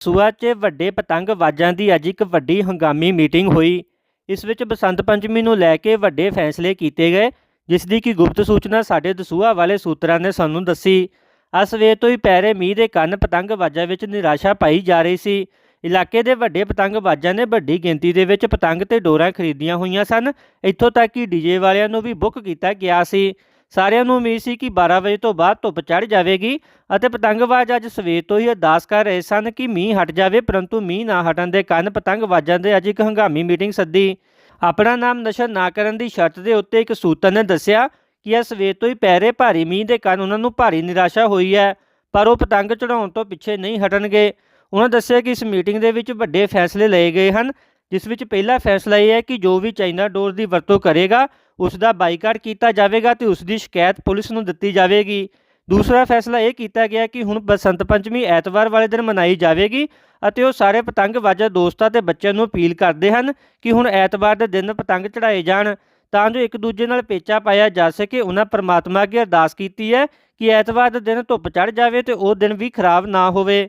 ਸੂਆ 'ਚ ਵੱਡੇ ਪਤੰਗਬਾਜ਼ਾਂ ਦੀ ਅੱਜ ਇੱਕ ਵੱਡੀ ਹੰਗਾਮੀ ਮੀਟਿੰਗ ਹੋਈ। ਇਸ ਵਿੱਚ ਬਸੰਤ ਪੰਚਮੀ ਨੂੰ ਲੈ ਕੇ ਵੱਡੇ ਫੈਸਲੇ ਕੀਤੇ ਗਏ, ਜਿਸ ਦੀ ਕਿ ਗੁਪਤ ਸੂਚਨਾ ਸਾਡੇ ਦਸੂਹਾ ਵਾਲੇ ਸੂਤਰਾਂ ਨੇ ਸਾਨੂੰ ਦੱਸੀ। ਅਸਵੇ ਤੋਂ ਹੀ ਪੈਰੇ ਮੀਂਹ ਦੇ ਕਾਰਨ ਪਤੰਗਬਾਜ਼ਾਂ ਵਿੱਚ ਨਿਰਾਸ਼ਾ ਪਾਈ ਜਾ ਰਹੀ ਸੀ। ਇਲਾਕੇ ਦੇ ਵੱਡੇ ਪਤੰਗਬਾਜ਼ਾਂ ਨੇ ਵੱਡੀ ਗਿਣਤੀ ਦੇ ਵਿੱਚ ਪਤੰਗ ਤੇ ਡੋਰਾਂ ਖਰੀਦੀਆਂ ਹੋਈਆਂ ਸਨ। ਇੱਥੋਂ ਤੱਕ ਕਿ ਡੀਜੇ ਵਾਲਿਆਂ ਨੂੰ ਵੀ ਬੁੱਕ ਕੀਤਾ ਗਿਆ ਸੀ। ਸਾਰਿਆਂ ਨੂੰ ਉਮੀਦ ਸੀ ਕਿ 12 ਵਜੇ ਤੋਂ ਬਾਅਦ ਧੁੱਪ ਚੜ ਜਾਵੇਗੀ ਅਤੇ ਪਤੰਗਬਾਜ਼ ਅੱਜ ਸਵੇਰ ਤੋਂ ਹੀ ਅਰਦਾਸ ਕਰ ਰਹੇ ਸਨ ਕਿ ਮੀਂਹ ਹਟ ਜਾਵੇ, ਪਰੰਤੂ ਮੀਂਹ ਨਾ ਹਟਣ ਦੇ ਕਾਰਨ ਪਤੰਗਬਾਜ਼ਾਂ ਦੇ ਅੱਜ ਇੱਕ ਹੰਗਾਮੀ ਮੀਟਿੰਗ ਸੱਦੀ। ਆਪਣਾ ਨਾਮ ਨਸ਼ਰ ਨਾ ਕਰਨ ਦੀ ਸ਼ਰਤ ਦੇ ਉੱਤੇ ਇੱਕ ਸੂਤਰ ਨੇ ਦੱਸਿਆ ਕਿ ਇਹ ਸਵੇਰ ਤੋਂ ਹੀ ਪੈ ਰਹੇ ਭਾਰੀ ਮੀਂਹ ਦੇ ਕਾਰਨ ਉਹਨਾਂ ਨੂੰ ਭਾਰੀ ਨਿਰਾਸ਼ਾ ਹੋਈ ਹੈ, ਪਰ ਉਹ ਪਤੰਗ ਚੜਾਉਣ ਤੋਂ ਪਿੱਛੇ ਨਹੀਂ ਹਟਣਗੇ। ਉਹਨਾਂ ਦੱਸਿਆ ਕਿ ਇਸ ਮੀਟਿੰਗ ਦੇ ਵਿੱਚ ਵੱਡੇ ਫੈਸਲੇ ਲਏ ਗਏ ਹਨ ਜਿਸ ਵਿੱਚ ਪਹਿਲਾ ਫੈਸਲਾ ਇਹ ਹੈ ਕਿ ਜੋ ਵੀ ਚਾਈਨਾ ਡੋਰ ਦੀ ਵਰਤੋਂ ਕਰੇਗਾ ਉਸ ਦਾ ਬਾਈਕਾਟ ਕੀਤਾ ਜਾਵੇਗਾ ਤੇ ਉਸ ਦੀ ਸ਼ਿਕਾਇਤ ਪੁਲਿਸ ਨੂੰ ਦਿੱਤੀ ਜਾਵੇਗੀ। ਦੂਸਰਾ ਫੈਸਲਾ ਇਹ ਕੀਤਾ ਗਿਆ ਕਿ ਹੁਣ ਬਸੰਤ ਪੰਚਮੀ ਐਤਵਾਰ ਵਾਲੇ ਦਿਨ ਮਨਾਈ ਜਾਵੇਗੀ ਅਤੇ ਉਹ ਸਾਰੇ ਪਤੰਗਬਾਜ਼ਾਂ ਦੋਸਤਾਂ ਤੇ ਬੱਚਿਆਂ ਨੂੰ ਅਪੀਲ ਕਰਦੇ ਹਨ ਕਿ ਹੁਣ ਐਤਵਾਰ ਦੇ ਦਿਨ ਪਤੰਗ ਚੜਾਏ ਜਾਣ, ਤਾਂ ਜੋ ਇੱਕ ਦੂਜੇ ਨਾਲ ਪੇਚਾ ਪਾਇਆ ਜਾ ਸਕੇ। ਉਹਨਾਂ ਪਰਮਾਤਮਾ ਅੱਗੇ ਅਰਦਾਸ ਕੀਤੀ ਹੈ ਕਿ ਐਤਵਾਰ ਦੇ ਦਿਨ ਧੁੱਪ ਚੜ ਜਾਵੇ ਤੇ ਉਹ ਦਿਨ ਵੀ ਖਰਾਬ ਨਾ ਹੋਵੇ।